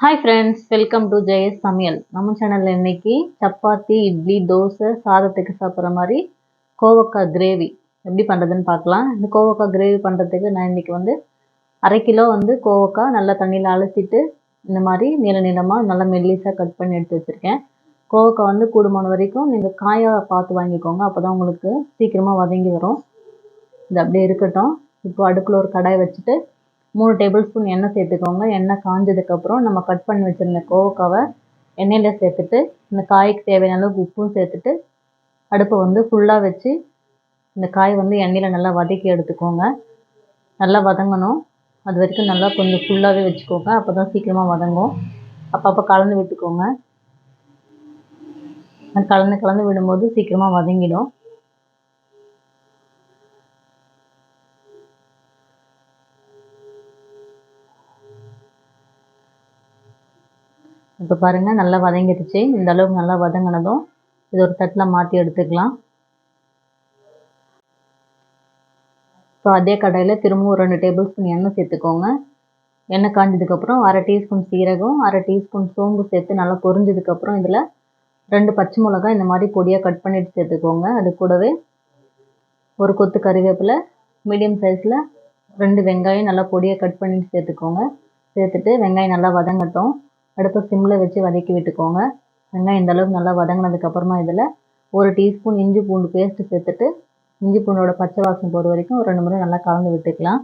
Hi friends welcome to Jayas சமையல் நம்ம சேனலில் இன்னைக்கு சப்பாத்தி இட்லி தோசை சாதத்துக்கு சாப்பிட்ற மாதிரி கோவக்காய் கிரேவி எப்படி பண்ணுறதுன்னு பார்க்கலாம். இந்த கோவக்காய் கிரேவி பண்ணுறதுக்கு நான் இன்றைக்கி வந்து அரை கிலோ வந்து கோவக்காய் நல்லா தண்ணியில் அலசிட்டு இந்த மாதிரி நீள நீளமாக நல்லா மெல்லிஸாக கட் பண்ணி எடுத்து வச்சுருக்கேன். கோவக்காய் வந்து கூடுமான வரைக்கும் நீங்கள் காயாக பார்த்து வாங்கிக்கோங்க. அப்போ தான் உங்களுக்கு சீக்கிரமாக வதங்கி வரும். இது அப்படியே இருக்கட்டும். இப்போ அடுப்பில் ஒரு கடாய் வச்சுட்டு மூணு டேபிள் ஸ்பூன் எண்ணெய் சேர்த்துக்கோங்க. எண்ணெய் காஞ்சதுக்கப்புறம் நம்ம கட் பண்ணி வச்சுருந்த கோவக்காவை எண்ணெயில் சேர்த்துட்டு இந்த காய்க்கு தேவையான அளவுக்கு உப்பும் சேர்த்துட்டு அடுப்பை வந்து ஃபுல்லாக வச்சு இந்த காய் வந்து எண்ணெயில் நல்லா வதக்கி எடுத்துக்கோங்க. நல்லா வதங்கணும். அது வரைக்கும் நல்லா கொஞ்சம் ஃபுல்லாகவே வச்சுக்கோங்க. அப்போ தான் சீக்கிரமாக வதங்கும். அப்பப்போ கலந்து விட்டுக்கோங்க. கலந்து கலந்து விடும்போது சீக்கிரமாக வதங்கிடும். இப்போ பாருங்கள் நல்லா வதங்கிடுச்சு. இந்த அளவுக்கு நல்லா வதங்கினதும் இது ஒரு தட்டில் மாற்றி எடுத்துக்கலாம். இப்போ அதே கடையில் திரும்பவும் ரெண்டு டேபிள் ஸ்பூன் எண்ணெய் சேர்த்துக்கோங்க. எண்ணெய் காஞ்சதுக்கப்புறம் அரை டீஸ்பூன் சீரகம் அரை டீஸ்பூன் சோம்பு சேர்த்து நல்லா பொரிஞ்சதுக்கப்புறம் இதில் ரெண்டு பச்சை மிளகாய் இந்த மாதிரி பொடியாக கட் பண்ணிட்டு சேர்த்துக்கோங்க. அது கூடவே ஒரு கொத்து கறிவேப்பிலை மீடியம் சைஸில் ரெண்டு வெங்காயம் நல்லா பொடியாக கட் பண்ணிட்டு சேர்த்துக்கோங்க. சேர்த்துட்டு வெங்காயம் நல்லா வதங்கட்டும். அடுப்பை சிம்மில் வச்சு வதக்கி விட்டுக்கோங்க. வெங்காயம் இந்த அளவுக்கு நல்லா வதங்கினதுக்கப்புறமா இதில் ஒரு டீஸ்பூன் இஞ்சி பூண்டு பேஸ்ட்டு சேர்த்துட்டு இஞ்சி பூண்டோட பச்சை வாசம் போகிற வரைக்கும் ஒரு ரெண்டு முறை நல்லா கலந்து விட்டுக்கலாம்.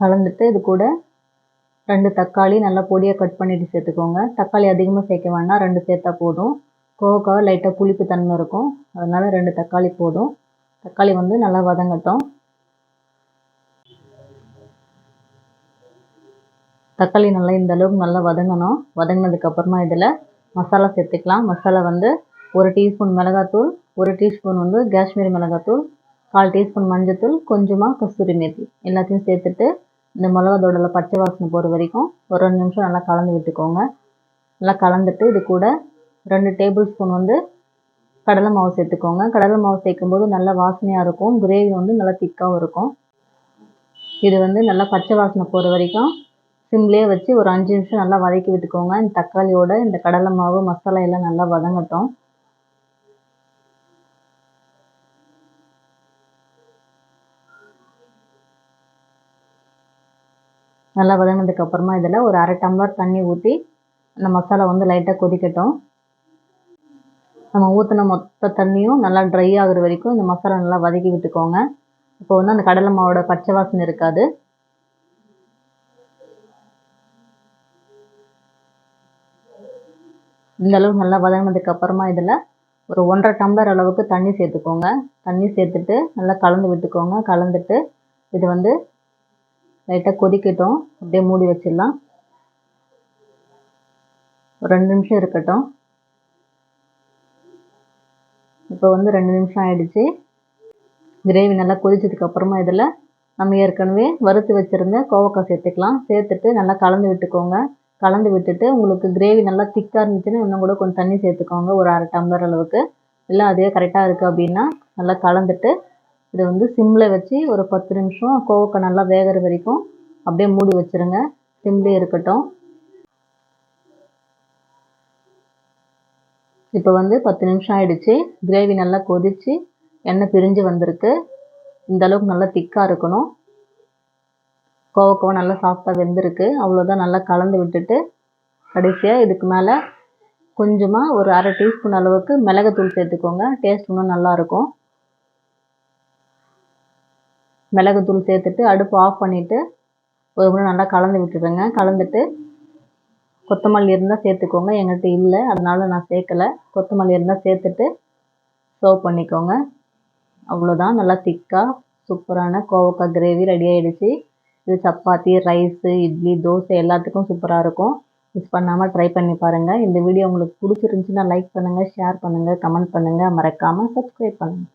கலந்துட்டு இது கூட ரெண்டு தக்காளி நல்லா பொடியாக கட் பண்ணிட்டு சேர்த்துக்கோங்க. தக்காளி அதிகமாக சேர்க்க வேண்டாம் ரெண்டு சேர்த்தா போதும். கோவக்காவை லைட்டாக புளிப்பு தன்மை இருக்கும். அதனால் ரெண்டு தக்காளி போதும். தக்காளி வந்து நல்லா வதங்கட்டும். தக்காளி நல்லா இந்த அளவுக்கு நல்லா வதங்கணும். வதங்கினதுக்கப்புறமா இதில் மசாலா சேர்த்துக்கலாம். மசாலா வந்து ஒரு டீஸ்பூன் மிளகாத்தூள் ஒரு டீஸ்பூன் வந்து காஷ்மீரி மிளகாத்தூள் கால் டீஸ்பூன் மஞ்சத்தூள் கொஞ்சமாக கஸ்தூரி மேத்தி. எல்லாத்தையும் சேர்த்துட்டு இந்த மிளகா மிளகாத்தோட பச்சை வாசனை போகிற வரைக்கும் ஒரு ரெண்டு நிமிஷம் நல்லா கலந்து விட்டுக்கோங்க. நல்லா கலந்துட்டு இது கூட ரெண்டு டேபிள் ஸ்பூன் வந்து கடலை மாவு சேர்த்துக்கோங்க. கடலை மாவு சேர்க்கும் போது நல்லா வாசனையாக இருக்கும். கிரேவி வந்து நல்லா திக்காகவும் இருக்கும். இது வந்து நல்லா பச்சை வாசனை போகிற வரைக்கும் சிம்லேயே வச்சு ஒரு அஞ்சு நிமிஷம் நல்லா வதக்கி விட்டுக்கோங்க. இந்த தக்காளியோட இந்த கடலை மாவு மசாலா எல்லாம் நல்லா வதங்கட்டும். நல்லா வதங்கினதுக்கு அப்புறமா இதில் ஒரு அரை டம்ளர் தண்ணி ஊற்றி அந்த மசாலா வந்து லைட்டாக கொதிக்கட்டும். நம்ம ஊற்றின மொத்த தண்ணியும் நல்லா ட்ரை ஆகுற வரைக்கும் இந்த மசாலா நல்லா வதக்கி விட்டுக்கோங்க. இப்போ வந்து அந்த கடலை மாவோட பச்சை வாசனை இருக்காது. இந்த அளவுக்கு நல்லா வதங்கினதுக்கு அப்புறமா இதில் ஒரு ஒன்றரை டம்ளர் அளவுக்கு தண்ணி சேர்த்துக்கோங்க. தண்ணி சேர்த்துட்டு நல்லா கலந்து விட்டுக்கோங்க. கலந்துட்டு இது வந்து லைட்டாக கொதிக்கட்டும். அப்படியே மூடி வச்சிடலாம். ஒரு ரெண்டு நிமிஷம் இருக்கட்டும். இப்போ வந்து ரெண்டு நிமிஷம் ஆயிடுச்சு. கிரேவி நல்லா கொதிச்சதுக்கு அப்புறமா இதில் நம்ம ஏற்கனவே வறுத்து வச்சுருந்த கோவக்காய் சேர்த்துக்கலாம். சேர்த்துட்டு நல்லா கலந்து விட்டுக்கோங்க. கலந்து விட்டுட்டு உங்களுக்கு கிரேவி நல்லா திக்காக இருந்துச்சுன்னா இன்னும் கூட கொஞ்சம் தண்ணி சேர்த்துக்கோங்க. ஒரு அரை டம்ளர் அளவுக்கு. இல்லை அதே கரெக்டாக இருக்குது அப்படின்னா நல்லா கலந்துட்டு இதை வந்து சிம்மில் வச்சு ஒரு பத்து நிமிஷம் கோவக்காய் நல்லா வேகிற வரைக்கும் அப்படியே மூடி வச்சுருங்க. சிம்லேயே இருக்கட்டும். இப்போ வந்து பத்து நிமிஷம் ஆயிடுச்சு. கிரேவி நல்லா கொதித்து எண்ணெய் பிரிஞ்சு வந்திருக்கு. இந்த அளவுக்கு நல்லா திக்காக இருக்கணும். கோவக்காவும் நல்லா சாஃப்டாக வெந்திருக்கு. அவ்வளோதான் நல்லா கலந்து விட்டுட்டு கடைசியாக இதுக்கு மேலே கொஞ்சமாக ஒரு அரை டீஸ்பூன் அளவுக்கு மிளகுத்தூள் சேர்த்துக்கோங்க. டேஸ்ட் இன்னும் நல்லாயிருக்கும் மிளகுத்தூள் சேர்த்துட்டு அடுப்பு ஆஃப் பண்ணிவிட்டு ஒரு முறை நல்லா கலந்து விட்டுருங்க. கலந்துட்டு கொத்தமல்லி இருந்தால் சேர்த்துக்கோங்க. எங்கள்கிட்ட இல்லை அதனால் நான் சேர்க்கலை. கொத்தமல்லி இருந்தால் சேர்த்துட்டு சர்வ் பண்ணிக்கோங்க. அவ்வளோதான் நல்லா திக்காக சூப்பரான கோவக்காய் கிரேவி ரெடி ஆகிடுச்சு இது சப்பாத்தி ரைஸு இட்லி தோசை எல்லாத்துக்கும் சூப்பராக இருக்கும். மிஸ் பண்ணாமல் ட்ரை பண்ணி பாருங்கள் இந்த வீடியோ உங்களுக்கு பிடிச்சிருந்துச்சின்னா லைக் பண்ணுங்கள் ஷேர் பண்ணுங்கள் கமெண்ட் பண்ணுங்கள் மறக்காமல் சப்ஸ்கிரைப் பண்ணுங்கள்